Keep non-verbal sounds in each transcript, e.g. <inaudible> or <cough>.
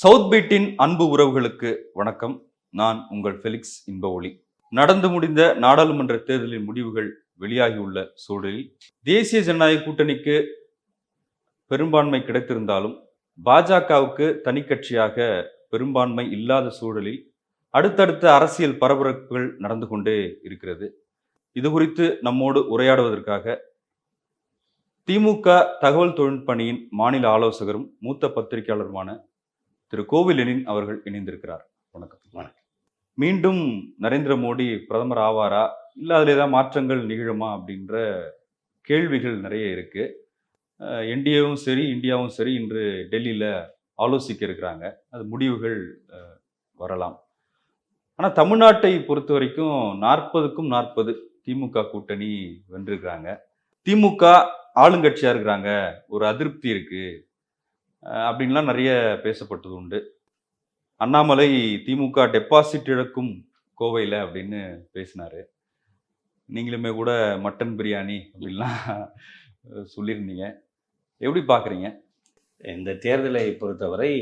South பீட்டின் அன்பு உறவுகளுக்கு வணக்கம். நான் உங்கள் ஃபெலிக்ஸ் இன்ப ஒளி நடந்து முடிந்த நாடாளுமன்ற தேர்தலின் முடிவுகள் வெளியாகியுள்ள சூழலில் தேசிய ஜனநாயக கூட்டணிக்கு பெரும்பான்மை கிடைத்திருந்தாலும் பாஜகவுக்கு தனி கட்சியாக பெரும்பான்மை இல்லாத சூழலில் அடுத்தடுத்த அரசியல் பரபரப்புகள் நடந்து கொண்டே இருக்கிறது. இது குறித்து நம்மோடு உரையாடுவதற்காக திமுக தகவல் தொழில்நுட்பணியின் மாநில ஆலோசகரும் மூத்த பத்திரிகையாளருமான திரு கோவிலனின் அவர்கள் இணைந்திருக்கிறார். வணக்கம். வணக்கம். மீண்டும் நரேந்திர மோடி பிரதமர் ஆவாரா? இல்ல அதுல ஏதாவது மாற்றங்கள் நிகழுமா அப்படின்ற கேள்விகள் நிறைய இருக்கு. என்டிஏவும் சரி இந்தியாவும் சரி இன்று டெல்லியில ஆலோசிக்க இருக்கிறாங்க. அது முடிவுகள் வரலாம். ஆனா தமிழ்நாட்டை பொறுத்த வரைக்கும் நாற்பதுக்கும் நாற்பது திமுக கூட்டணி வென்றிருக்கிறாங்க. திமுக ஆளுங்கட்சியா இருக்கிறாங்க. ஒரு அதிருப்தி இருக்கு. அப்படின்லாம் நிறைய பேசப்பட்டது உண்டு. அண்ணாமலை திமுக டெபாசிட் இழக்கும் கோவையில் அப்படின்னு பேசினார். நீங்களுமே கூட மட்டன் பிரியாணி அப்படின்லாம் <laughs> சொல்லியிருந்தீங்க. எப்படி பார்க்குறீங்க? இந்த தேர்தலை பொறுத்தவரை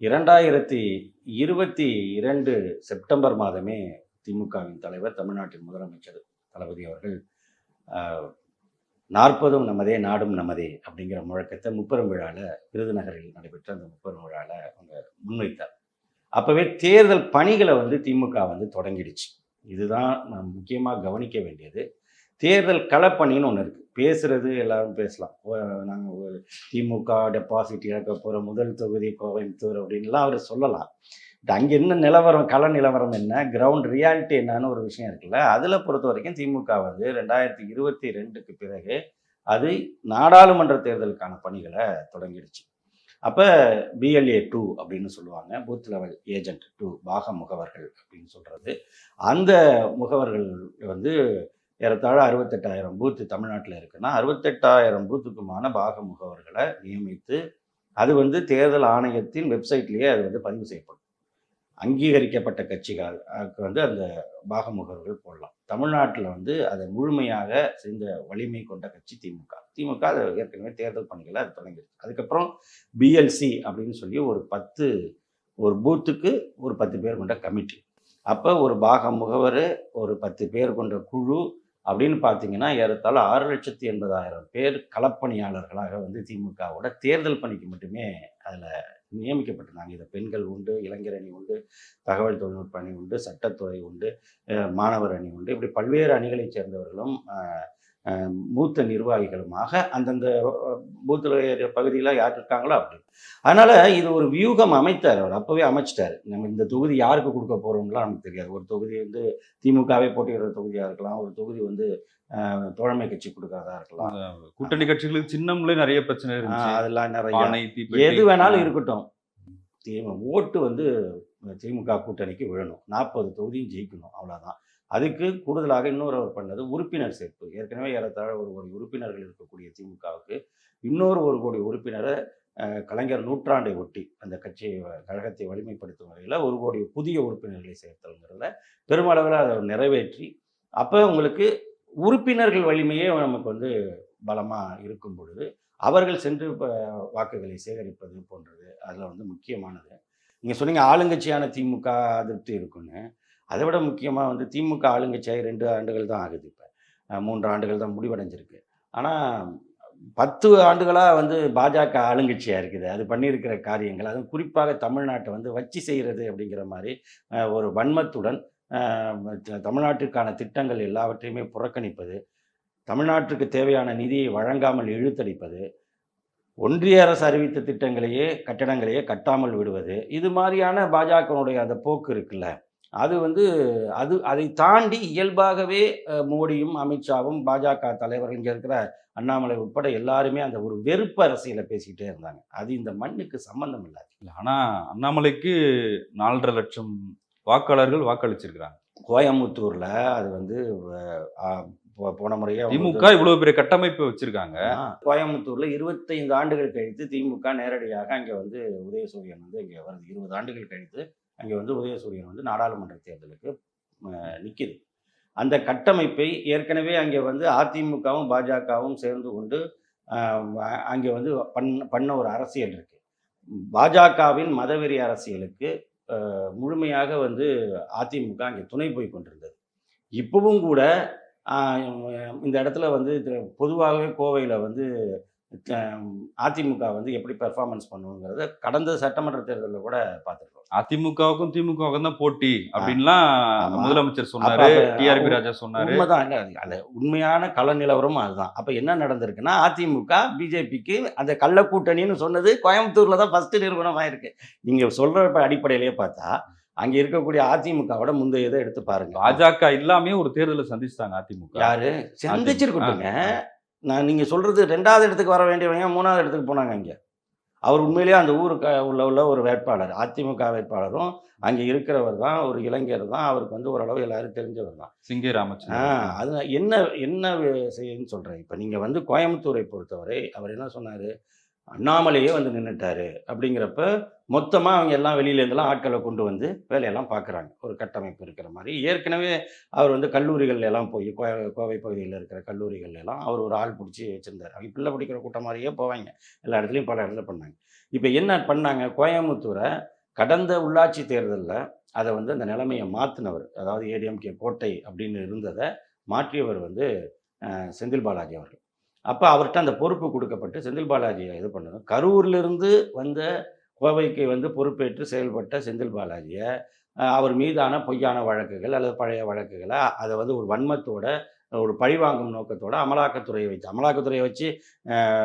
இரண்டாயிரத்தி இருபத்தி இரண்டு செப்டம்பர் மாதமே திமுகவின் தலைவர் தமிழ்நாட்டின் முதலமைச்சர் தளபதி அவர்கள் நாற்பதும் நமதே நாடும் நமதே அப்படிங்கிற முழக்கத்தை முப்பெரும் விழாவில் விருதுநகரில் நடைபெற்ற அந்த முப்பெரும் விழாவில் அவங்க முன்வைத்தார். அப்போவே தேர்தல் பணிகளை வந்து திமுக வந்து தொடங்கிடுச்சு. இதுதான் நாம் முக்கியமாக கவனிக்க வேண்டியது. தேர்தல் களப்பணின்னு ஒன்று இருக்குது பேசுறது எல்லாரும் பேசலாம். நாங்கள் திமுக டெபாசிட் இழக்க போகிற முதல் தொகுதி கோயம்புத்தூர் அப்படின்லாம் அவர் சொல்லலாம். அங்கே என்ன நிலவரம் கள நிலவரம் என்ன கிரவுண்ட் ரியாலிட்டி என்னன்னு ஒரு விஷயம் இருக்குல்ல அதில் பொறுத்த வரைக்கும் திமுக வந்து ரெண்டாயிரத்தி இருபத்தி ரெண்டுக்கு பிறகு அது நாடாளுமன்ற தேர்தலுக்கான பணிகளை தொடங்கிடுச்சு. அப்போ பிஎல்ஏ டூ அப்படின்னு சொல்லுவாங்க பூத் லெவல் ஏஜென்ட் டூ பாக முகவர்கள் அப்படின்னு சொல்கிறது அந்த முகவர்கள் வந்து ஏறத்தாழ அறுபத்தெட்டாயிரம் பூத்து தமிழ்நாட்டில் இருக்குன்னா அறுபத்தெட்டாயிரம் பூத்துக்குமான பாக முகவர்களை நியமித்து அது வந்து தேர்தல் ஆணையத்தின் வெப்சைட்லேயே அது வந்து பதிவு செய்யப்படும். அங்கீகரிக்கப்பட்ட கட்சிகள் அதுக்கு வந்து அந்த பாகமுகர்கள் போடலாம். தமிழ்நாட்டில் வந்து அதை முழுமையாக சேர்ந்த வலிமை கொண்ட கட்சி திமுக. திமுக அதை ஏற்கனவே தேர்தல் பணிகளை அது தொடங்கிடுச்சு. அதுக்கப்புறம் பிஎல்சி அப்படின்னு சொல்லி ஒரு பத்து ஒரு பூத்துக்கு ஒரு பத்து பேர் கொண்ட கமிட்டி. அப்போ ஒரு பாக முகவர் ஒரு பத்து பேர் கொண்ட குழு அப்படின்னு பார்த்தீங்கன்னா ஏறத்தாழ ஆறு லட்சத்தி எண்பதாயிரம் பேர் களப்பணியாளர்களாக வந்து திமுகவோட தேர்தல் பணிக்கு மட்டுமே அதில் நியமிக்கப்பட்டிருந்தாங்க இதை பெண்கள் உண்டு இளைஞர் அணி உண்டு தகவல் தொழில்நுட்ப அணி உண்டு சட்டத்துறை உண்டு மாணவர் அணி உண்டு. இப்படி பல்வேறு அணிகளைச் சேர்ந்தவர்களும் அஹ், மூத்த நிர்வாகிகளுமாக அந்தந்த பூத்தில் பகுதியில் யார் இருக்காங்களோ அப்படி. அதனால் இது ஒரு வியூகம் அமைத்தார் அவர். அப்போவே அமைச்சிட்டார். நம்ம இந்த தொகுதி யாருக்கு கொடுக்க போகிறோம்லாம் நமக்கு தெரியாது. ஒரு தொகுதி வந்து திமுகவே போட்டியிடுற தொகுதியாக இருக்கலாம். ஒரு தொகுதி வந்து தோழமை கட்சி கொடுக்கறதா இருக்கலாம். கூட்டணி கட்சிகளுக்கு சின்னம்ல நிறைய பிரச்சனை அதெல்லாம் நிறைய. எது வேணாலும் இருக்கட்டும். திமு ஓட்டு வந்து திமுக கூட்டணிக்கு விழணும். நாற்பது தொகுதியும் ஜெயிக்கணும் அவ்வளோதான் அதுக்கு கூடுதலாக இன்னொரு அவர் பண்ணது உறுப்பினர் சேர்ப்பு. ஏற்கனவே ஏறத்தாழ ஒரு கோடி உறுப்பினர்கள் இருக்கக்கூடிய திமுகவுக்கு இன்னொரு ஒரு கோடி உறுப்பினரை கலைஞர் நூற்றாண்டை ஒட்டி அந்த கட்சியை கழகத்தை வலிமைப்படுத்தும் வகையில் ஒரு கோடி புதிய உறுப்பினர்களை சேர்த்தல்ங்கிறத பெருமளவில் அதை நிறைவேற்றி அப்போ உங்களுக்கு உறுப்பினர்கள் வலிமையே நமக்கு வந்து பலமாக இருக்கும் பொழுது அவர்கள் சென்று இப்போ வாக்குகளை சேகரிப்பது போன்றது அதில் வந்து முக்கியமானது. நீங்கள் சொன்னீங்க ஆளுங்கட்சியான திமுக அதிருப்தி இருக்குன்னு அதை விட முக்கியமாக வந்து திமுக ஆளுங்கட்சியாக ரெண்டு ஆண்டுகள் தான் ஆகுது இப்போ. மூன்று ஆண்டுகள் தான் முடிவடைஞ்சிருக்கு. ஆனால் பத்து ஆண்டுகளாக வந்து பாஜக ஆளுங்கட்சியாக இருக்குது. அது பண்ணியிருக்கிற காரியங்கள். அதுவும் குறிப்பாக தமிழ்நாட்டை வந்து வச்சு செய்கிறது அப்படிங்கிற மாதிரி ஒரு வன்மத்துடன் தமிழ்நாட்டிற்கான திட்டங்கள் எல்லாவற்றையுமே புறக்கணிப்பது தமிழ்நாட்டுக்கு தேவையான நிதியை வழங்காமல் இழுத்தடிப்பது ஒன்றிய அரசு அறிவித்த திட்டங்களையே கட்டடங்களையே கட்டாமல் விடுவது இது மாதிரியான பாஜகனுடைய அந்த போக்கு இருக்குல்ல அது வந்து அது அதை தாண்டி இயல்பாகவே மோடியும் அமித்ஷாவும் பாஜக தலைவர் இங்கே இருக்கிற அண்ணாமலை உட்பட எல்லாருமே அந்த ஒரு வெறுப்பு அரசியலை பேசிக்கிட்டே இருந்தாங்க. அது இந்த மண்ணுக்கு சம்பந்தம் இல்லை ஆனால் அண்ணாமலைக்கு நாலரை லட்சம் வாக்காளர்கள் வாக்களிச்சிருக்கிறாங்க. கோயம்புத்தூர்ல அது வந்து போன முறையே திமுக இவ்வளவு பெரிய கட்டமைப்பு வச்சிருக்காங்க. கோயம்புத்தூர்ல இருபத்தைந்து ஆண்டுகள் கழித்து திமுக நேரடியாக அங்கே வந்து உதயசூரியன் வந்து இங்கே வருது. இருபது ஆண்டுகள் கழித்து அங்கே வந்து உதயசூரியன் வந்து நாடாளுமன்ற தேர்தலுக்கு நிற்கிது அந்த கட்டமைப்பை ஏற்கனவே அங்கே வந்து அதிமுகவும் பாஜகவும் சேர்ந்து கொண்டு அங்கே வந்து பண் பண்ண ஒரு அரசியல் இருக்கு. பாஜகவின் மதவெறி அரசியலுக்கு முழுமையாக வந்து அதிமுக அங்கே துணை போய் கொண்டிருந்தது. இப்பவும் கூட இந்த இடத்துல வந்து பொதுவாகவே கோவையில் வந்து அதிமுக வந்து எப்படி பெர்ஃபார்மன்ஸ் பண்ணுங்கிறத கடந்த சட்டமன்ற தேர்தலில் கூட பார்த்துருக்கோம். அதிமுகவுக்கும் திமுகவுக்கும் தான் போட்டி அப்படின்லாம். முதலமைச்சர் சொன்னாரு டிஆர்பி ராஜா சொன்னாரு. உண்மைதான். அந்த உண்மையான கள நிலவரமும் அதுதான். அப்ப என்ன நடந்திருக்குன்னா அதிமுக பிஜேபிக்கு அந்த கள்ள கூட்டணின்னு சொன்னது கோயம்புத்தூர்ல தான் ஃபர்ஸ்ட் நிறுவனமா இருக்கு நீங்க சொல்ற அடிப்படையிலேயே பார்த்தா அங்க இருக்கக்கூடிய அதிமுகவோட முந்தைய இதை எடுத்து பாருங்க. பாஜக இல்லாமே ஒரு தேர்தலை சந்திச்சிட்டாங்க அதிமுக. யாரு? சந்திச்சிருக்கட்டுங்க. நான் நீங்க சொல்றது ரெண்டாவது இடத்துக்கு வர வேண்டியவங்க மூணாவது இடத்துக்கு போனாங்க அங்க அவர் உண்மையிலேயே அந்த ஊருக்கு உள்ள உள்ள ஒரு வேட்பாளர் அதிமுக வேட்பாளரும் அங்கே இருக்கிறவர் தான் ஒரு இளைஞர் தான் அவருக்கு வந்து ஓரளவு எல்லாரும் தெரிஞ்சவர் தான். சிங்கே ஆ ராமச்சந்திரன் அது என்ன என்ன செய்யுன்னு சொல்கிறேன் இப்போ நீங்கள் வந்து கோயம்புத்தூரை பொறுத்தவரை அவர் என்ன சொன்னார்? அண்ணாமலையே வந்து நின்றுட்டாரு அப்படிங்கிறப்ப மொத்தமாக அவங்க எல்லாம் வெளியிலேருந்துலாம் ஆட்களை கொண்டு வந்து வேலையெல்லாம் பார்க்குறாங்க. ஒரு கட்டமைப்பு இருக்கிற மாதிரி. ஏற்கனவே அவர் வந்து கல்லூரிகள்ல எல்லாம் போய் கோவை கோவை பகுதியில் இருக்கிற கல்லூரிகள்ல எல்லாம் அவர் ஒரு ஆள் பிடிச்சி வச்சுருந்தார். அவங்க பிள்ளை பிடிக்கிற கூட்டம் மாதிரியே போவாங்க. எல்லா இடத்துலையும் பல இடத்துல பண்ணாங்க. இப்போ என்ன பண்ணாங்க? கோயம்புத்தூரை கடந்த உள்ளாட்சி தேர்தலில் அதை வந்து அந்த நிலைமையை மாற்றினவர் அதாவது ஏடிஎம்கே கோட்டை அப்படின்னு இருந்ததை மாற்றியவர் வந்து செந்தில் பாலாஜி அவர்கள். அப்போ அவர்கிட்ட அந்த பொறுப்பு கொடுக்கப்பட்டு செந்தில் பாலாஜியை இது பண்ணணும். கரூர்லேருந்து வந்த கோவைக்கு வந்து பொறுப்பேற்று செயல்பட்ட செந்தில் பாலாஜியை அவர் மீதான பொய்யான வழக்குகள் அல்லது பழைய வழக்குகளை அதை வந்து ஒரு வன்மத்தோட ஒரு பழிவாங்கும் நோக்கத்தோட அமலாக்கத்துறையை வச்சு அமலாக்கத்துறையை வச்சு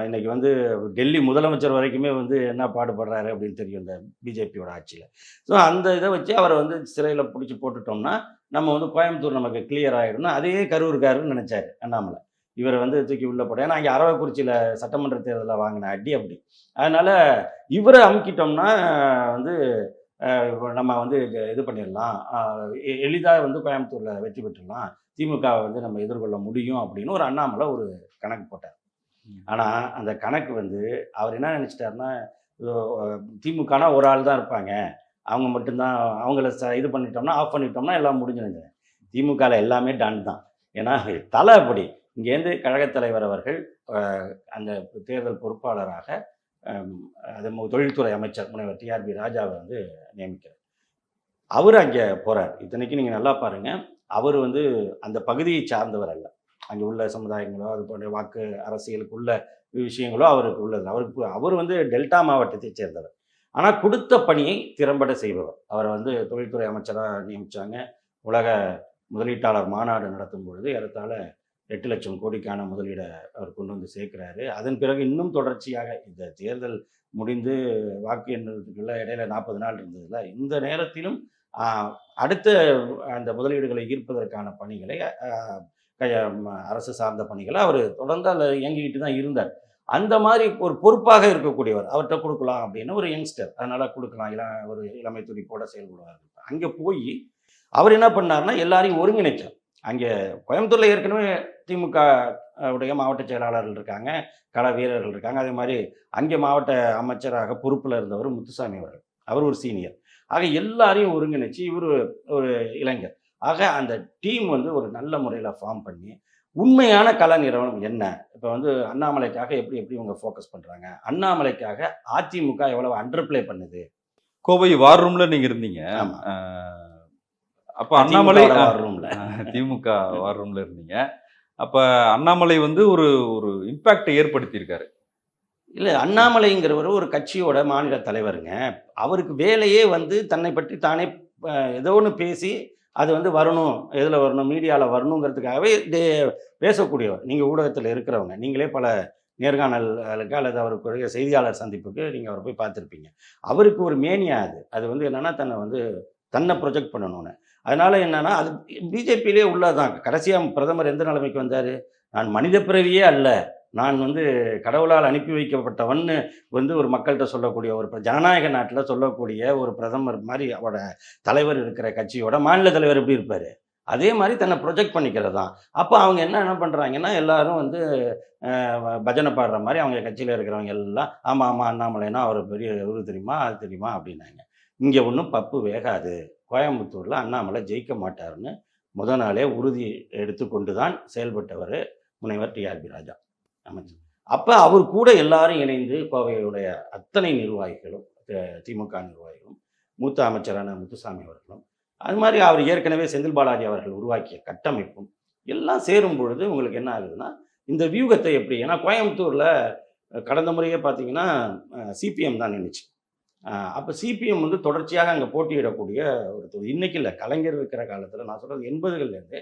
இன்னைக்கு வந்து டெல்லி முதலமைச்சர் வரைக்குமே வந்து என்ன பாடுபடுறாரு அப்படின்னு தெரியும் இந்த பிஜேபியோட ஆட்சியில். ஸோ அந்த இதை வச்சு அவரை வந்து சிறையில் பிடிச்சி போட்டுட்டோம்னா நம்ம வந்து கோயம்புத்தூர் நமக்கு கிளியர் ஆகிடும்னா அதே கரூர்காருன்னு நினச்சாரு அண்ணாமலை. இவரை வந்து தூக்கி உள்ளே போட்டேன். ஏன்னா இங்கே அரவக்குறிச்சியில் சட்டமன்ற தேர்தலில் வாங்கின அடி அப்படி. அதனால் இவரை அமுக்கிட்டோம்னா வந்து நம்ம வந்து இது பண்ணிடலாம். எளிதாக வந்து கோயம்புத்தூரில் வெற்றி பெற்றுடலாம். திமுகவை வந்து நம்ம எதிர்கொள்ள முடியும் அப்படின்னு ஒரு அண்ணாமலை ஒரு கணக்கு போட்டார். ஆனால் அந்த கணக்கு வந்து அவர் என்ன நினச்சிட்டாருன்னா திமுகனா ஒரு ஆள் தான் இருப்பாங்க. அவங்க மட்டும்தான் அவங்கள ச இது பண்ணிட்டோம்னா ஆஃப் பண்ணிட்டோம்னா எல்லாம் முடிஞ்சிருங்க திமுகவில் எல்லாமே டன் தான். ஏன்னா தலை அப்படி. இங்கேருந்து கழகத் தலைவர் அவர்கள் அந்த தேர்தல் பொறுப்பாளராக அது தொழில்துறை அமைச்சர் முனைவர் டிஆர்பி ராஜாவை வந்து நியமிக்கிறார். அவர் அங்கே போகிறார் இத்தனைக்கு நீங்கள் நல்லா பாருங்கள் அவர் வந்து அந்த பகுதியை சார்ந்தவர் அல்ல. அங்கே உள்ள சமுதாயங்களோ அது போன்ற வாக்கு அரசியலுக்குள்ள விஷயங்களோ அவருக்கு உள்ளது அவருக்கு அவர் வந்து டெல்டா மாவட்டத்தைச் சேர்ந்தவர். ஆனால் கொடுத்த பணியை திறம்பட செய்பவர். அவரை வந்து தொழில்துறை அமைச்சராக நியமித்தாங்க உலக முதலீட்டாளர் மாநாடு நடத்தும் பொழுது ஏறத்தாழ எட்டு லட்சம் கோடிக்கான முதலீடை அவர் கொண்டு வந்து சேர்க்கிறாரு. அதன் பிறகு இன்னும் தொடர்ச்சியாக இந்த தேர்தல் முடிந்து வாக்கு எண்ணுறதுக்குள்ள இடையில நாற்பது நாள் இருந்ததுல இந்த நேரத்திலும் அடுத்த அந்த முதலீடுகளை ஈர்ப்பதற்கான பணிகளை அரசு சார்ந்த பணிகளை அவர் தொடர்ந்து அதில் இயங்கிக்கிட்டு தான் இருந்தார். அந்த மாதிரி ஒரு பொறுப்பாக இருக்கக்கூடியவர் அவர்கிட்ட கொடுக்கலாம் அப்படின்னு ஒரு யங்ஸ்டர் அதனால் கொடுக்கலாம் இளம் ஒரு இளமை துடிப்போட செயல்படுவார். அங்கே போய் அவர் என்ன பண்ணார்னா எல்லாரையும் ஒருங்கிணைச்சார். அங்கே கோயம்புத்தூரில் ஏற்கனவே திமுக உடைய மாவட்ட செயலாளர்கள் இருக்காங்க கள வீரர்கள் இருக்காங்க. அதே மாதிரி அங்கே மாவட்ட அமைச்சராக பொறுப்பில் இருந்தவர் முத்துசாமி அவர்கள். அவர் ஒரு சீனியர். ஆக எல்லாரையும் ஒருங்கிணைச்சு இவர் ஒரு இளைஞர். ஆக அந்த டீம் வந்து ஒரு நல்ல முறையில் ஃபார்ம் பண்ணி உண்மையான கல நிறுவனம் என்ன? இப்போ வந்து அண்ணாமலைக்காக எப்படி எப்படி இவங்க ஃபோக்கஸ் பண்ணுறாங்க அண்ணாமலைக்காக அதிமுக எவ்வளவு அண்டர் ப்ளே பண்ணுது? கோவை வார் ரூம்ல நீங்க இருந்தீங்க. அப்ப அண்ணாமலை ரூம்ல அஹ், திமுக வார் ரூம்ல இருந்தீங்க. அப்போ அண்ணாமலை வந்து ஒரு ஒரு இம்பேக்டை ஏற்படுத்தியிருக்காரு. இல்லை அண்ணாமலைங்கிறவர் ஒரு கட்சியோட மாநில தலைவருங்க. அவருக்கு வேலையே வந்து தன்னை பற்றி தானே ஏதோ ஒன்று பேசி அது வந்து வரணும் எதில் வரணும் மீடியாவில் வரணுங்கிறதுக்காகவே இது பேசக்கூடியவர். நீங்கள் ஊடகத்தில் இருக்கிறவங்க. நீங்களே பல நேர்காணலுக்கு அல்லது அவருக்குரிய செய்தியாளர் சந்திப்புக்கு நீங்கள் அவரை போய் பார்த்துருப்பீங்க. அவருக்கு ஒரு மேனியா அது. அது வந்து என்னென்னா தன்னை வந்து தன்னை ப்ரொஜெக்ட் பண்ணணும்னு. அதனால் என்னன்னா அது பிஜேபியிலே உள்ளதான் கடைசியாக பிரதமர் எந்த நிலைமைக்கு வந்தார்? நான் மனித பிறவியே அல்ல. நான் வந்து கடவுளால் அனுப்பி வைக்கப்பட்டவன்னு வந்து ஒரு மக்கள்கிட்ட சொல்லக்கூடிய ஒரு ஜனநாயக நாட்டில் சொல்லக்கூடிய ஒரு பிரதமர் மாதிரி அவரோட தலைவர் இருக்கிற கட்சியோட மாநில தலைவர் எப்படி இருப்பார்? அதே மாதிரி தன்னை ப்ரொஜெக்ட் பண்ணிக்கிறது தான் அப்போ அவங்க என்ன என்ன பண்ணுறாங்கன்னா எல்லாரும் வந்து பஜனை பாடுற மாதிரி அவங்க கட்சியில் இருக்கிறவங்க எல்லாம் ஆமாம் ஆமாம் அண்ணாமலைனா அவர் பெரிய இவரு தெரியுமா? அது தெரியுமா? அப்படின்னாங்க. இங்கே ஒன்றும் பப்பு வேகாது. கோயம்புத்தூரில் அண்ணாமலை ஜெயிக்க மாட்டாருன்னு முத நாளே உறுதி எடுத்துக்கொண்டு தான் செயல்பட்டவர் முனைவர் டிஆர்பி ராஜா அமைச்சர். அப்போ அவர் கூட எல்லாரும் இணைந்து கோவையுடைய அத்தனை நிர்வாகிகளும் திமுக நிர்வாகிகளும் மூத்த அமைச்சரான முத்துசாமி அவர்களும் அது மாதிரி அவர் ஏற்கனவே செந்தில் பாலாஜி அவர்கள் உருவாக்கிய கட்டமைப்பும் எல்லாம் சேரும் பொழுது உங்களுக்கு என்ன ஆகுதுன்னா இந்த வியூகத்தை எப்படி? ஏன்னா கோயம்புத்தூரில் கடந்த முறையே பார்த்தீங்கன்னா சிபிஎம் தான் நின்றுச்சு அப்போ சிபிஎம் வந்து தொடர்ச்சியாக அங்கே போட்டியிடக்கூடிய ஒரு தொகுதி இன்னைக்கு இல்லை கலைஞர் இருக்கிற காலத்தில் நான் சொல்கிறது எண்பதுகள்லேருந்து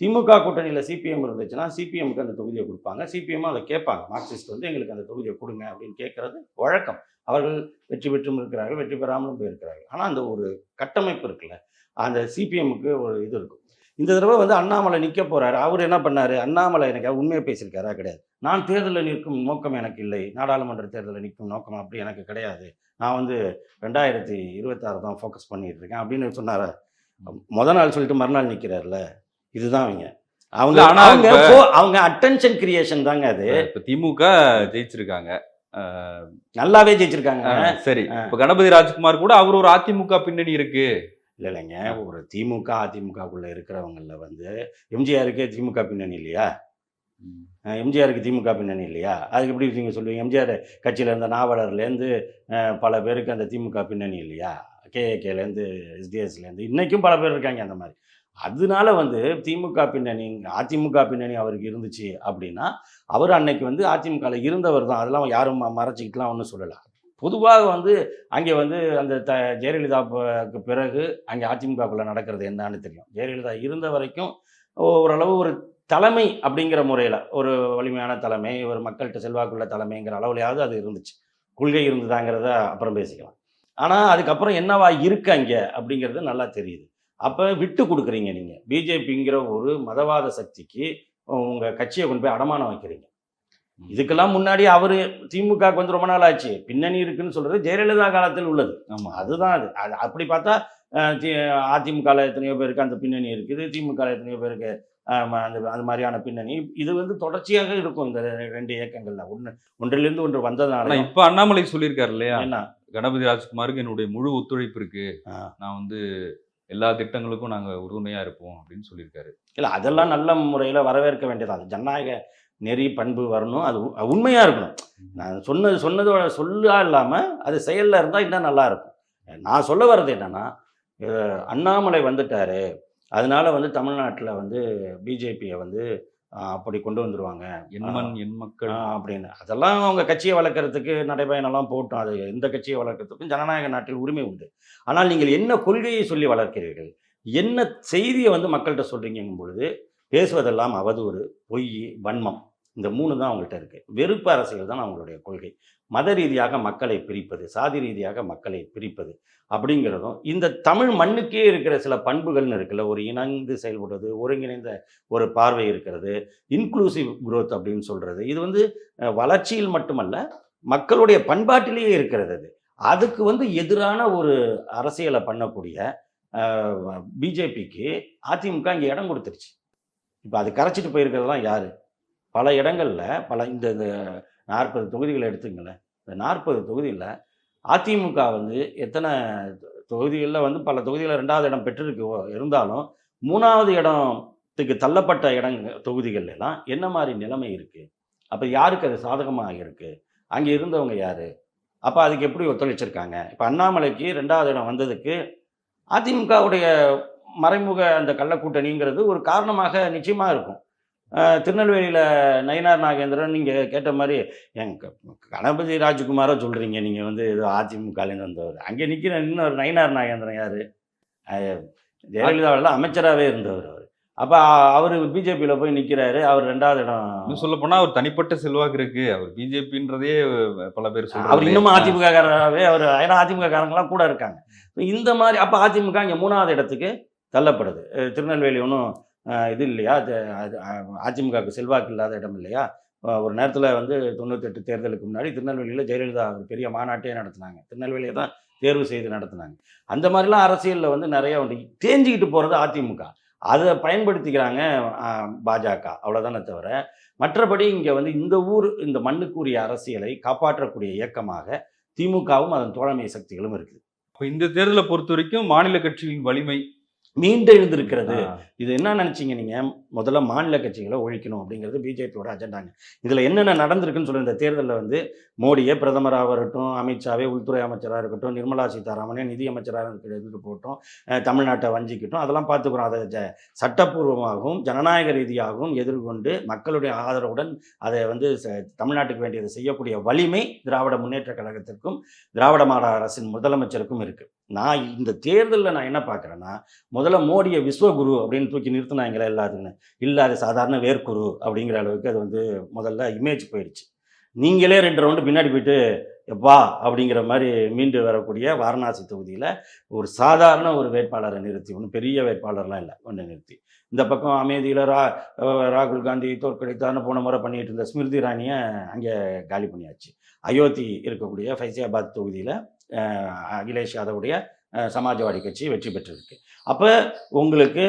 திமுக கூட்டணியில் சிபிஎம் இருந்துச்சுன்னா சிபிஎம்க்கு அந்த தொகுதியை கொடுப்பாங்க. சிபிஎம் அதை கேட்பாங்க. மார்க்சிஸ்ட் வந்து எங்களுக்கு அந்த தொகுதியை கொடுங்க அப்படின்னு கேட்குறது வழக்கம். அவர்கள் வெற்றி பெற்றும் இருக்கிறார்கள் வெற்றி பெறாமலும் போயிருக்கிறார்கள். ஆனால் அந்த ஒரு கட்டமைப்பு இருக்குல்ல அந்த சிபிஎம்முக்கு ஒரு இது இருக்கும். இந்த தடவை வந்து அண்ணாமலை நிற்க போறாரு. அவர் என்ன பண்ணாரு? அண்ணாமலை எனக்கு உண்மையை பேசியிருக்காரா கிடையாது. நான் தேர்தலில் நிற்கும் நோக்கம் எனக்கு இல்லை. நாடாளுமன்ற தேர்தலில் நிற்கும் நோக்கம் அப்படி எனக்கு கிடையாது. நான் வந்து ரெண்டாயிரத்தி இருபத்தாறு தான் ஃபோக்கஸ் பண்ணிட்டு இருக்கேன் அப்படின்னு சொன்னாரா? முத நாள் சொல்லிட்டு மறுநாள் நிற்கிறாருல இதுதான் அவங்க அவங்க அவங்க அவங்க அட்டென்ஷன் கிரியேஷன் தாங்க அது. இப்ப திமுக ஜெயிச்சிருக்காங்க. நல்லாவே ஜெயிச்சிருக்காங்க. சரி. இப்ப கணபதி ராஜ்குமார் கூட அவர் ஒரு அதிமுக பின்னணி இருக்கு. இல்ல இல்லைங்க ஒரு திமுக அதிமுகக்குள்ள இருக்கிறவங்கள வந்து எம்ஜிஆருக்கே திமுக பின்னணி இல்லையா? எம்ஜிஆருக்கு திமுக பின்னணி இல்லையா? அதுக்கு எப்படி நீங்கள் சொல்லுவீங்க? எம்ஜிஆர் கட்சியில் இருந்த நாவலர்லேருந்து பல பேருக்கு அந்த திமுக பின்னணி இல்லையா? கேஏகேலேருந்து எஸ்டிஎஸ்லேருந்து இன்றைக்கும் பல பேர் இருக்காங்க அந்த மாதிரி. அதனால வந்து திமுக பின்னணி அதிமுக பின்னணி அவருக்கு இருந்துச்சு அப்படின்னா அவர் அன்னைக்கு வந்து அதிமுகவில் இருந்தவர் தான். அதெல்லாம் யாரும் மறைச்சிக்கிட்டுலாம் ஒன்றும் சொல்லலை. பொதுவாக வந்து அங்கே வந்து அந்த த ஜெயலலிதாவுக்கு பிறகு அங்கே அதிமுகக்குள்ளே நடக்கிறது என்னன்னு தெரியும். ஜெயலலிதா இருந்த வரைக்கும் ஓரளவு ஒரு தலைமை அப்படிங்கிற முறையில் ஒரு வலிமையான தலைமை ஒரு மக்கள்கிட்ட செல்வாக்குள்ள தலைமைங்கிற அளவுலையாவது அது இருந்துச்சு. கொள்கை இருந்ததாங்கிறத அப்புறம் பேசிக்கலாம். ஆனால் அதுக்கப்புறம் என்னவா இருக்கு அங்கே அப்படிங்கிறது நல்லா தெரியுது. அப்போ விட்டு கொடுக்குறீங்க நீங்கள் பிஜேபிங்கிற ஒரு மதவாத சக்திக்கு உங்கள் கட்சியை கொண்டு போய் அடமானம் வைக்கிறீங்க. இதுக்கெல்லாம் முன்னாடி அவர் திமுகவுக்கு வந்து ரொம்ப நாள் ஆச்சு. பின்னணி இருக்குன்னு சொல்றது ஜெயலலிதா காலத்தில் உள்ளது. ஆமா. அதுதான் அது. அது அப்படி பார்த்தா அதிமுகவில் எத்தனையோ பேருக்கு அந்த பின்னணி இருக்குது. திமுகவில் எத்தனையோ பேருக்கு அந்த அது மாதிரியான பின்னணி. இது வந்து தொடர்ச்சியாக இருக்கும் இந்த ரெண்டு இயக்கங்கள்ல. ஒன்று ஒன்றிலிருந்து ஒன்று வந்ததுனால இப்ப அண்ணாமலை சொல்லியிருக்காரு இல்லையா? என்ன? கணபதி ராஜ்குமாருக்கு என்னுடைய முழு ஒத்துழைப்பு இருக்கு. நான் வந்து எல்லா திட்டங்களுக்கும் நாங்க உறுதுணையா இருப்போம் அப்படின்னு சொல்லியிருக்காரு. இல்லை அதெல்லாம் நல்ல முறையில் வரவேற்க வேண்டியது. அது ஜனநாயக நெறி பண்பு வரணும். அது உண்மையாக இருக்கணும். நான் சொன்னது சொன்னதோட சொல்லா இல்லாமல் அது செயலில் இருந்தால் இன்னும் நல்லா இருக்கும். நான் சொல்ல வர்றது என்னன்னா அண்ணாமலை வந்துட்டாரு. அதனால வந்து தமிழ்நாட்டில் வந்து பிஜேபியை வந்து அப்படி கொண்டு வந்துருவாங்க. எண்மண் எண் மக்கள். அப்படின்னு. அதெல்லாம் அவங்க கட்சியை வளர்க்கறதுக்கு நடைபயணம்லாம் போட்டோம். அது எந்த கட்சியை வளர்க்கறதுக்கும் ஜனநாயக நாட்டில் உரிமை உண்டு. ஆனால் நீங்கள் என்ன கொள்கையை சொல்லி வளர்க்கிறீர்கள்? என்ன செய்தியை வந்து மக்கள்கிட்ட சொல்றீங்கும் பொழுது பேசுவதெல்லாம் அவதூறு பொய் வன்மம். இந்த மூணு தான் அவங்கள்ட்ட இருக்கு. வெறுப்பு அரசியல் தான் அவங்களுடைய கொள்கை. மத ரீதியாக மக்களை பிரிப்பது சாதி ரீதியாக மக்களை பிரிப்பது அப்படிங்கிறதும் இந்த தமிழ் மண்ணுக்கே இருக்கிற சில பண்புகள்னு இருக்குல்ல ஒரு இணைந்து செயல்படுறது ஒருங்கிணைந்த ஒரு பார்வை இருக்கிறது இன்க்ளூசிவ் குரோத் அப்படின்னு சொல்கிறது இது வந்து வளர்ச்சியில் மட்டுமல்ல மக்களுடைய பண்பாட்டிலேயே இருக்கிறது அது. அதுக்கு வந்து எதிரான ஒரு அரசியலை பண்ணக்கூடிய பிஜேபிக்கு அதிமுக இங்கே இடம் கொடுத்துருச்சு. இப்போ அது கரைச்சிட்டு போயிருக்கிறதெல்லாம் யார்? பல இடங்களில் பல இந்த இந்த நாற்பது தொகுதிகளை எடுத்துங்களேன் இந்த நாற்பது தொகுதியில் அதிமுக வந்து எத்தனை தொகுதிகளில் வந்து பல தொகுதிகளில் ரெண்டாவது இடம் பெற்றிருக்கு இருந்தாலும் மூணாவது இடத்துக்கு தள்ளப்பட்ட இடங் தொகுதிகள் எல்லாம் என்ன மாதிரி நிலைமை இருக்குது அப்போ யாருக்கு அது சாதகமாக இருக்குது அங்கே இருந்தவங்க யார்? அப்போ அதுக்கு எப்படி ஒத்துழைச்சிருக்காங்க? இப்போ அண்ணாமலைக்கு ரெண்டாவது இடம் வந்ததுக்கு அதிமுகவுடைய மறைமுக அந்த கள்ளக்கூட்டணிங்கிறது ஒரு காரணமாக நிச்சயமாக இருக்கும். திருநெல்வேலியில் நயினார் நாகேந்திரன் நீங்கள் கேட்ட மாதிரி எங்க கணபதி ராஜகுமாரா சொல்கிறீங்க நீங்கள் வந்து ஏதோ அதிமுகலேருந்து வந்தவர். அங்கே நிற்கிற இன்னொரு நயினார் நாகேந்திரன் யார்? ஜெயலலிதாவில் அமைச்சராகவே இருந்தவர் அவர். அப்போ அவர் பிஜேபியில் போய் நிற்கிறாரு அவர் ரெண்டாவது இடம். இன்னும் சொல்ல போனா அவர் தனிப்பட்ட செல்வாக்கு இருக்கு அவர் பிஜேபின்றதே பல பேர் அவர் சொல்றாரு இன்னமும் அதிமுக காரராகவே அவர் ஏன்னா அதிமுக காரங்களாம் கூட இருக்காங்க. இந்த மாதிரி அப்போ அதிமுக இங்கே மூணாவது இடத்துக்கு தள்ளப்படுது. திருநெல்வேலி ஒன்றும் இது இல்லையா? அது அது, அதிமுகவுக்கு செல்வாக்கு இல்லாத இடம் இல்லையா? ஒரு நேரத்தில் வந்து தொண்ணூத்தெட்டு தேர்தலுக்கு முன்னாடி திருநெல்வேலியில் ஜெயலலிதா ஒரு பெரிய மாநாட்டே நடத்தினாங்க. திருநெல்வேலியை தான் தேர்வு செய்து நடத்தினாங்க. அந்த மாதிரிலாம் அரசியலில் வந்து நிறைய வந்து தேஞ்சிக்கிட்டு போகிறது அதிமுக. அதை பயன்படுத்திக்கிறாங்க பாஜக. அவ்வளோதானே தவிர மற்றபடி இங்கே வந்து இந்த ஊர் இந்த மண்ணுக்குரிய அரசியலை காப்பாற்றக்கூடிய இயக்கமாக திமுகவும் அதன் தோழமை சக்திகளும் இருக்குது. இந்த தேர்தலை பொறுத்த வரைக்கும் மாநில கட்சியின் வலிமை மீண்டு எழுந்திருக்கிறது. இது என்ன நினைச்சீங்க நீங்க? முதல்ல மாநில கட்சிகளை ஒழிக்கணும் அப்படிங்கிறது பிஜேபியோட அஜெண்டாங்க. இதுல என்னென்ன நடந்திருக்குன்னு சொல்லி இந்த தேர்தலில் வந்து மோடியே பிரதமராக இருக்கட்டும் அமித்ஷாவே உள்துறை அமைச்சராக இருக்கட்டும் நிர்மலா சீதாராமனே நிதி அமைச்சராக இருந்துட்டு போகட்டும் அஹ் தமிழ்நாட்டை வஞ்சிக்கட்டும் அதெல்லாம் பார்த்துக்கிறோம். அதை சட்டப்பூர்வமாகவும் ஜனநாயக ரீதியாகவும் எதிர்கொண்டு மக்களுடைய ஆதரவுடன் அதை வந்து தமிழ்நாட்டுக்கு வேண்டியதை செய்யக்கூடிய வலிமை திராவிட முன்னேற்ற கழகத்திற்கும் திராவிட மாடல் அரசின் முதலமைச்சருக்கும் இருக்கு. நான் இந்த தேர்தலில் நான் என்ன பார்க்குறேன்னா முதல்ல மோடியை விஸ்வகுரு அப்படின்னு தூக்கி நிறுத்தினாங்களே எல்லாத்துக்குன்னு இல்லை அது சாதாரண வேர்க்குரு அப்படிங்கிற அளவுக்கு அது வந்து முதல்ல இமேஜ் போயிடுச்சு. நீங்களே ரெண்டு ரவுண்டு பின்னாடி போயிட்டு எப்பா அப்படிங்கிற மாதிரி மீண்டு வரக்கூடிய வாரணாசி தொகுதியில் ஒரு சாதாரண ஒரு வேட்பாளரை நிறுத்தி ஒன்றும் பெரிய வேட்பாளர்லாம் இல்லை ஒன்று நிறுத்தி. இந்த பக்கம் அமேதியில் ரா ராகுல் காந்தி தோற்கடித்தான்னு போன முறை பண்ணிட்டு இருந்த ஸ்மிருதி ராணியை அங்கே காலி பண்ணியாச்சு. அயோத்தி இருக்கக்கூடிய ஃபைசியாபாத் தொகுதியில் அகிலேஷ் யாதவுடைய சமாஜ்வாடி கட்சி வெற்றி பெற்றிருக்கு. அப்போ உங்களுக்கு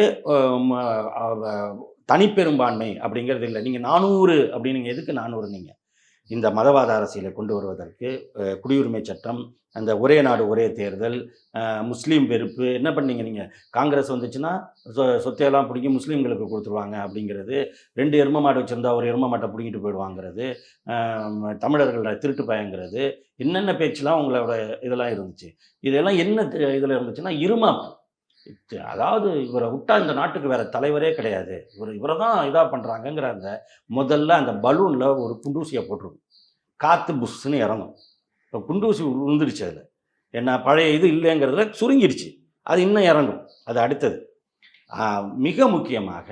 தனிப்பெரும்பான்மை அப்படிங்கிறது இல்லை. நீங்கள் நானூறு அப்படின்னு எதுக்கு நானூறு நீங்கள் இந்த மதவாத அரசியலை கொண்டு வருவதற்கு குடியுரிமை சட்டம் அந்த ஒரே நாடு ஒரே தேர்தல் முஸ்லீம் வெறுப்பு என்ன பண்ணீங்க நீங்கள் காங்கிரஸ் வந்துச்சுன்னா சொ சொத்தையெல்லாம் பிடிங்கி முஸ்லீம்களுக்கு கொடுத்துருவாங்க அப்படிங்கிறது ரெண்டு எரும மாடு வச்சுருந்தா ஒரு எரும மாட்டை பிடிங்கிட்டு போயிடுவாங்கிறது தமிழர்களோட திருட்டு பயங்கிறது என்னென்ன பேச்செலாம் உங்களோட இதெல்லாம் இருந்துச்சு? இதெல்லாம் என்ன இதில் இருந்துச்சுன்னா இருமாப்பு அதாவது இவரை விட்டா இந்த நாட்டுக்கு வேற தலைவரே கிடையாது. இவர் இவரை தான் இதாக பண்ணுறாங்கங்கிற அந்த முதல்ல அந்த பலூனில் ஒரு குண்டூசியை போட்டிருக்கும். காற்று புஷ்ஷுன்னு இறங்கும். இப்போ குண்டூசி விழுந்துருச்சு அதில். என்ன பழைய இது இல்லைங்கிறதுல சுருங்கிடுச்சு. அது இன்னும் இறங்கும். அது அடுத்தது. மிக முக்கியமாக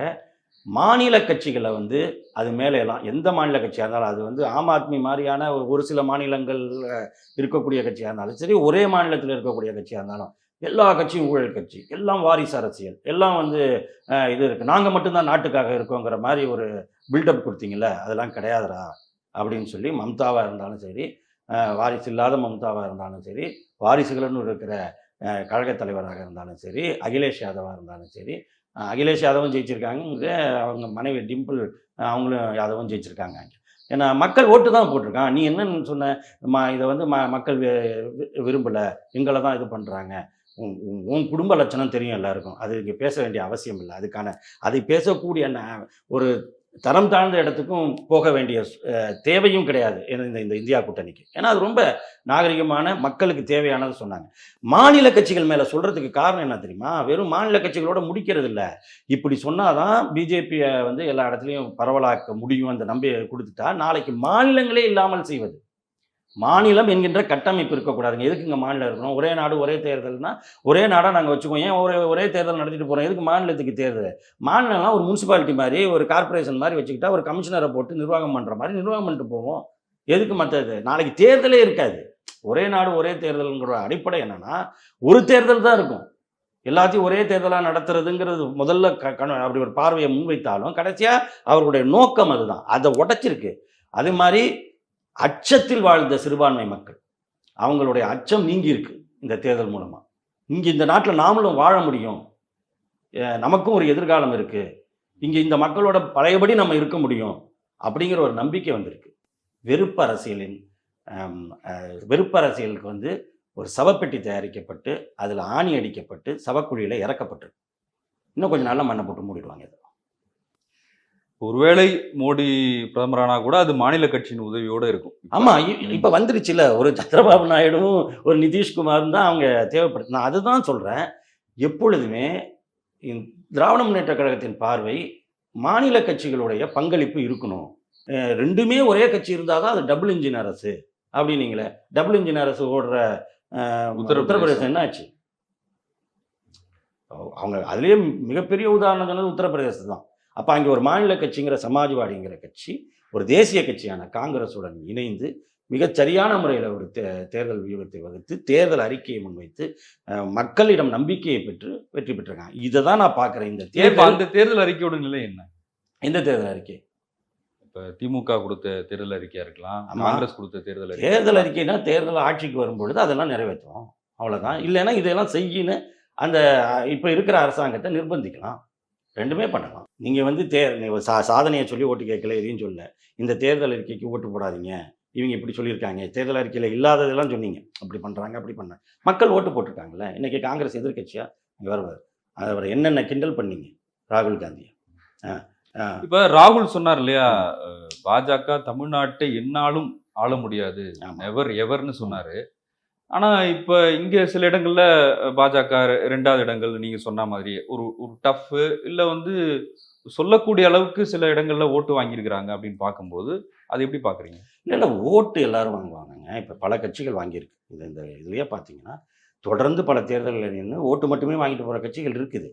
மாநில கட்சிகளை வந்து அது மேலே எல்லாம் எந்த மாநில கட்சியாக இருந்தாலும் அது வந்து ஆம் ஆத்மி மாதிரியான ஒரு- ஒரு சில மாநிலங்கள் இருக்கக்கூடிய கட்சியாக இருந்தாலும் சரி ஒரே மாநிலத்தில் இருக்கக்கூடிய கட்சியாக இருந்தாலும் எல்லா கட்சியும் ஊழல் கட்சி எல்லாம் வாரிசு அரசியல் எல்லாம் வந்து இது இருக்குது நாங்கள் மட்டும்தான் நாட்டுக்காக இருக்கோங்கிற மாதிரி ஒரு பில்டப் கொடுத்தீங்கல்ல அதெல்லாம் கிடையாதுடா அப்படின்னு சொல்லி மம்தாவாக இருந்தாலும் சரி வாரிசு இல்லாத மம்தாவாக இருந்தாலும் சரி வாரிசுகள்னு இருக்கிற கழகத் தலைவராக இருந்தாலும் சரி அகிலேஷ் யாதவாக இருந்தாலும் சரி அகிலேஷ் யாதவும் ஜெயிச்சிருக்காங்க அவங்க மனைவி டிம்பிள் அவங்களும் யாதவும் ஜெயிச்சிருக்காங்க. ஏன்னா மக்கள் ஓட்டு தான் போட்டிருக்கான். நீ என்னன்னு சொன்ன மா இதை வந்து ம மக்கள் விரும்பலை. எங்களை தான் இது பண்ணுறாங்க உன் குடும்ப லட்சணம் தெரியும் எல்லாருக்கும். அது இங்கே பேச வேண்டிய அவசியம் இல்லை. அதுக்கான அதை பேசக்கூடிய ஒரு தரம் தாழ்ந்த இடத்துக்கும் போக வேண்டிய தேவையும் கிடையாது. ஏன்னா இந்த இந்த இந்தியா கூட்டணிக்கு. ஏன்னா அது ரொம்ப நாகரிகமான மக்களுக்கு தேவையானது சொன்னாங்க. மாநில கட்சிகள் மேலே சொல்கிறதுக்கு காரணம் என்ன தெரியுமா? வெறும் மாநில கட்சிகளோட முடிக்கிறது இல்லை இப்படி சொன்னாதான் பிஜேபியை வந்து எல்லா இடத்துலையும் பரவலாக்க முடியும் அந்த நம்பி கொடுத்துட்டா நாளைக்கு மாநிலங்களே இல்லாமல் செய்வது. மாநிலம் என்கின்ற கட்டமைப்பு இருக்கக்கூடாதுங்க. எதுக்கு இங்கே மாநிலம் இருக்கணும்? ஒரே நாடு ஒரே தேர்தல்னா ஒரே நாடாக நாங்கள் வச்சுக்கோம் ஏன் ஒரே ஒரே தேர்தல் நடத்திட்டு போகிறோம் எதுக்கு மாநிலத்துக்கு தேர்தல்? மாநிலம்னா ஒரு முனிசிபாலிட்டி மாதிரி ஒரு கார்ப்பரேஷன் மாதிரி வச்சுக்கிட்டா ஒரு கமிஷனரை போட்டு நிர்வாகம் பண்ணுற மாதிரி நிர்வாகம் பண்ணிட்டு போவோம். எதுக்கு மற்றது நாளைக்கு தேர்தலே இருக்காது. ஒரே நாடு ஒரே தேர்தலுங்கிற அடிப்படை என்னன்னா ஒரு தேர்தல் தான் இருக்கும். எல்லாத்தையும் ஒரே தேர்தலாக நடத்துறதுங்கிறது முதல்ல க கண- அப்படி ஒரு பார்வையை முன்வைத்தாலும் கடைசியாக அவர்களுடைய நோக்கம் அதுதான். அதை உடைச்சிருக்கு. அதே மாதிரி அச்சத்தில் வாழ்ந்த சிறுபான்மை மக்கள் அவங்களுடைய அச்சம் நீங்கி இருக்கு இந்த தேர்தல் மூலமாக இங்கே இந்த நாட்டில் நாமளும் வாழ முடியும். நமக்கும் ஒரு எதிர்காலம் இருக்குது இங்கே இந்த மக்களோட பழையபடி நம்ம இருக்க முடியும் அப்படிங்கிற ஒரு நம்பிக்கை வந்திருக்கு. வெறுப்பு அரசியலின் வெறுப்பு அரசியலுக்கு வந்து ஒரு சவப்பெட்டி தயாரிக்கப்பட்டு அதில் ஆணி அடிக்கப்பட்டு சவக்குழியில் இறக்கப்பட்டிருக்கு. இன்னும் கொஞ்சம் நாளில் மண்ணை போட்டு மூடிடுவாங்க இதை. ஒருவேளை மோடி பிரதமரானா கூட அது மாநில கட்சியின் உதவியோட இருக்கும். ஆமா இப்ப வந்துருச்சுல ஒரு சந்திரபாபு நாயுடுவும் ஒரு நிதிஷ்குமாரும் தான் அவங்க தேவைப்படுது நான் அதுதான் சொல்றேன். எப்பொழுதுமே திராவிட முன்னேற்ற கழகத்தின் பார்வை மாநில கட்சிகளுடைய பங்களிப்பு இருக்கணும். ரெண்டுமே ஒரே கட்சி இருந்தால் தான் அது டபுள் இன்ஜின் அரசு அப்படின்னீங்களே டபுள் இன்ஜின் அரசு ஓடுற உத்தரப்பிரதேசம். உத்தரப்பிரதேசம் என்ன ஆச்சு அவங்க அதுலேயே மிகப்பெரிய உதாரணம் சொன்னது உத்தரப்பிரதேசம் தான். அப்போ அங்கே ஒரு மாநில கட்சிங்கிற சமாஜ்வாடிங்கிற கட்சி ஒரு தேசிய கட்சியான காங்கிரஸுடன் இணைந்து மிகச் சரியான முறையில் ஒரு தே தேர்தல் வியூகத்தை வகுத்து தேர்தல் அறிக்கையை முன்வைத்து மக்களிடம் நம்பிக்கையை பெற்று வெற்றி பெற்றிருக்காங்க. இதை தான் நான் பார்க்குறேன். இந்த தேர்தல் அந்த தேர்தல் அறிக்கையோட நிலை என்ன? எந்த தேர்தல் அறிக்கை? இப்ப திமுக கொடுத்த தேர்தல் அறிக்கையா இருக்கலாம். காங்கிரஸ் கொடுத்த தேர்தல் அறிக்கை தேர்தல் அறிக்கைனா தேர்தல் ஆட்சிக்கு வரும்பொழுது அதெல்லாம் நிறைவேற்றுவோம் அவ்வளோதான் இல்லைன்னா இதெல்லாம் செய்யின்னு அந்த இப்போ இருக்கிற அரசாங்கத்தை நிர்பந்திக்கலாம். ரெண்டுமே பண்ணலாம். நீங்கள் வந்து தே நீ சா சாதனையை சொல்லி ஓட்டு கேட்கல எதையும் சொல்ல இந்த தேர்தல் அறிக்கைக்கு ஓட்டு போடாதீங்க. இவங்க இப்படி சொல்லியிருக்காங்க. தேர்தல் அறிக்கையில் இல்லாததெல்லாம் சொன்னீங்க. அப்படி பண்ணுறாங்க அப்படி பண்ண மக்கள் ஓட்டு போட்டிருக்காங்கல்ல. இன்னைக்கு காங்கிரஸ் எதிர்க்கட்சியா? இங்கே வருவார் அவரை என்னென்ன கிண்டல் பண்ணீங்க ராகுல் காந்தி இப்ப ராகுல் சொன்னார் இல்லையா? பாஜக தமிழ்நாட்டை என்னாலும் ஆள முடியாது. எவர் எவர்னு சொன்னாரு. ஆனா இப்ப இங்க சில இடங்கள்ல பாஜக ரெண்டாவது இடங்கள் நீங்க சொன்ன மாதிரி ஒரு ஒரு டஃப் இல்ல வந்து சொல்லக்கூடிய அளவுக்கு சில இடங்கள்ல ஓட்டு வாங்கியிருக்கிறாங்க அப்படின்னு பார்க்கும்போது அது எப்படி பாக்குறீங்க இல்லை இல்லை ஓட்டு எல்லாரும் வாங்குவாங்கங்க. இப்போ பல கட்சிகள் வாங்கியிருக்கு. இந்த இந்த இதுலேயே பார்த்தீங்கன்னா தொடர்ந்து பல தேர்தல்களில் நின்று ஓட்டு மட்டுமே வாங்கிட்டு போகிற கட்சிகள் இருக்குது.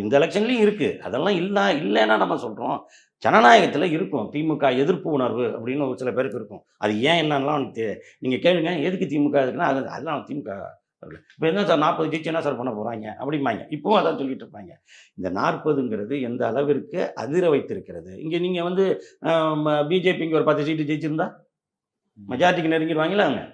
இந்த எலெக்ஷன்லையும் இருக்குது அதெல்லாம் இல்லை இல்லைன்னா நம்ம சொல்கிறோம் ஜனநாயகத்தில் இருக்கும். திமுக எதிர்ப்பு உணர்வு அப்படின்னு ஒரு சில பேருக்கு இருக்கும். அது ஏன் என்னன்னா அவனுக்கு நீங்கள் கேளுங்க எதுக்கு திமுக இருக்குன்னா அது அதெல்லாம் திமுக இப்போ என்ன சார் நாற்பது ஜெயிச்சு என்ன சார் பண்ண போகிறாங்க அப்படிம்பாங்க. இப்போவும் அதான் சொல்லிட்டு இருப்பாங்க. இந்த நாற்பதுங்கிறது எந்த அளவிற்கு அதிர வைத்திருக்கிறது? இங்கே நீங்கள் வந்து பிஜேபி இங்கே ஒரு பத்து சீட்டு ஜெயிச்சிருந்தா? மெஜாரிட்டிக்கு நெருங்கிடுவாங்களா அவங்க?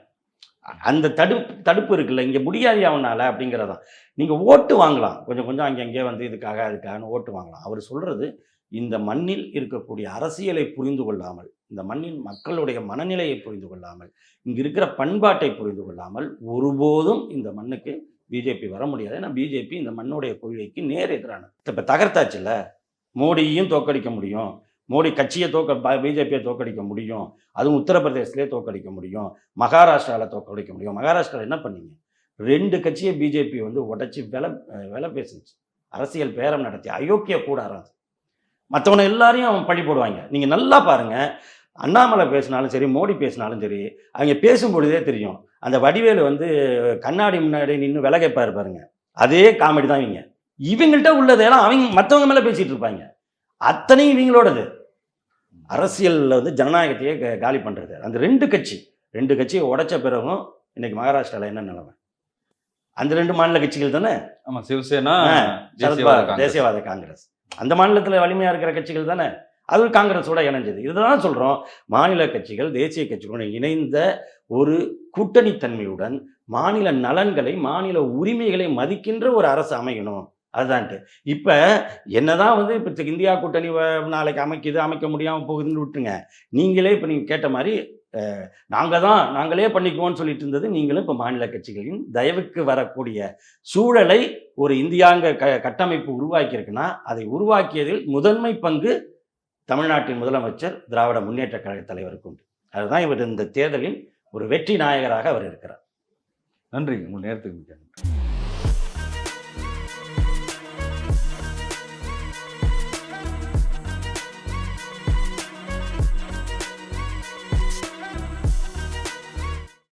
அந்த தடுப்பு தடுப்பு இருக்குல்ல இங்கே முடியாது அவனால் அப்படிங்கிறதான். நீங்கள் ஓட்டு வாங்கலாம். கொஞ்சம் கொஞ்சம் அங்கே அங்கே வந்து இதுக்காக அதுக்காக ஓட்டு வாங்கலாம். அவர் சொல்கிறது இந்த மண்ணில் இருக்கக்கூடிய அரசியலை புரிந்து கொள்ளாமல் இந்த மண்ணின் மக்களுடைய மனநிலையை புரிந்து கொள்ளாமல் இங்கே இருக்கிற பண்பாட்டை புரிந்து கொள்ளாமல் ஒருபோதும் இந்த மண்ணுக்கு பிஜேபி வர முடியாது. ஏன்னா பிஜேபி இந்த மண்ணுடைய கொள்கைக்கு நேர் எதிரானது. இப்போ தகர்த்தாச்சுல்ல? மோடியையும் தோக்கடிக்க முடியும். மோடி கட்சியை தோக்க பிஜேபியை தோக்கடிக்க முடியும். அதுவும் உத்தரப்பிரதேசத்திலே தோக்கடிக்க முடியும். மகாராஷ்டிராவில் தோக்கடிக்க முடியும். மகாராஷ்டிராவில் என்ன பண்ணீங்க? ரெண்டு கட்சியை பிஜேபி வந்து உடச்சி வெலை வில பேசுச்சு. அரசியல் பேரம் நடத்தி அயோக்கிய கூடாரம் மற்றவனை எல்லாரையும் அவன் பழி போடுவாங்க. நீங்கள் நல்லா பாருங்கள் அண்ணாமலை பேசினாலும் சரி மோடி பேசினாலும் சரி அவங்க பேசும்பொழுதே தெரியும். அந்த வடிவேலு வந்து கண்ணாடி முன்னாடி நின்று விலகைப்பார் கேட்பாரு பாருங்க. அதே காமெடி தான் இவங்க. இவங்கள்ட்ட உள்ளதெல்லாம் அவங்க மற்றவங்க மேலே பேசிகிட்டு இருப்பாங்க. அத்தனையும் இவங்களோடது. அரசியலில் வந்து ஜனநாயகத்தையே காலி பண்ணுறது அந்த ரெண்டு கட்சி ரெண்டு கட்சியை உடைச்ச பிறகும் இன்னைக்கு மகாராஷ்டிராவில் என்ன நிலைமை? அந்த ரெண்டு மாநில கட்சிகள் தானே? ஆமா சிவசேனா. தேசியவாத காங்கிரஸ். அந்த மாநிலத்தில் வலிமையாக இருக்கிற கட்சிகள் தானே? அது காங்கிரஸோட இணைஞ்சது. இதுதான் சொல்கிறோம் மாநில கட்சிகள் தேசிய கட்சிகளுடன் இணைந்த ஒரு கூட்டணித்தன்மையுடன் மாநில நலன்களை மாநில உரிமைகளை மதிக்கின்ற ஒரு அரசு அமையணும். அதுதான்ட்டு. இப்போ என்னதான் வந்து இப்போ இந்தியா கூட்டணி நாளைக்கு அமைக்குது அமைக்க முடியாமல் போகுதுன்னு விட்டுருங்க. நீங்களே இப்போ நீங்கள் கேட்ட மாதிரி நாங்கள் தான் நாங்களே பண்ணிக்குவோம்னு சொல்லிட்டு இருந்தது நீங்களும் இப்போ மாநில கட்சிகளின் தயவுக்கு வரக்கூடிய சூழலை ஒரு இந்தியாங்க க கட்டமைப்பு உருவாக்கியிருக்குன்னா அதை உருவாக்கியதில் முதன்மை பங்கு தமிழ்நாட்டின் முதலமைச்சர் திராவிட முன்னேற்ற கழக தலைவருக்கு உண்டு. அதுதான் இவர் இந்த தேர்தலில் ஒரு வெற்றி நாயகராக அவர் இருக்கிறார். நன்றி. உங்கள் நேரத்துக்கு மிக்க நன்றி.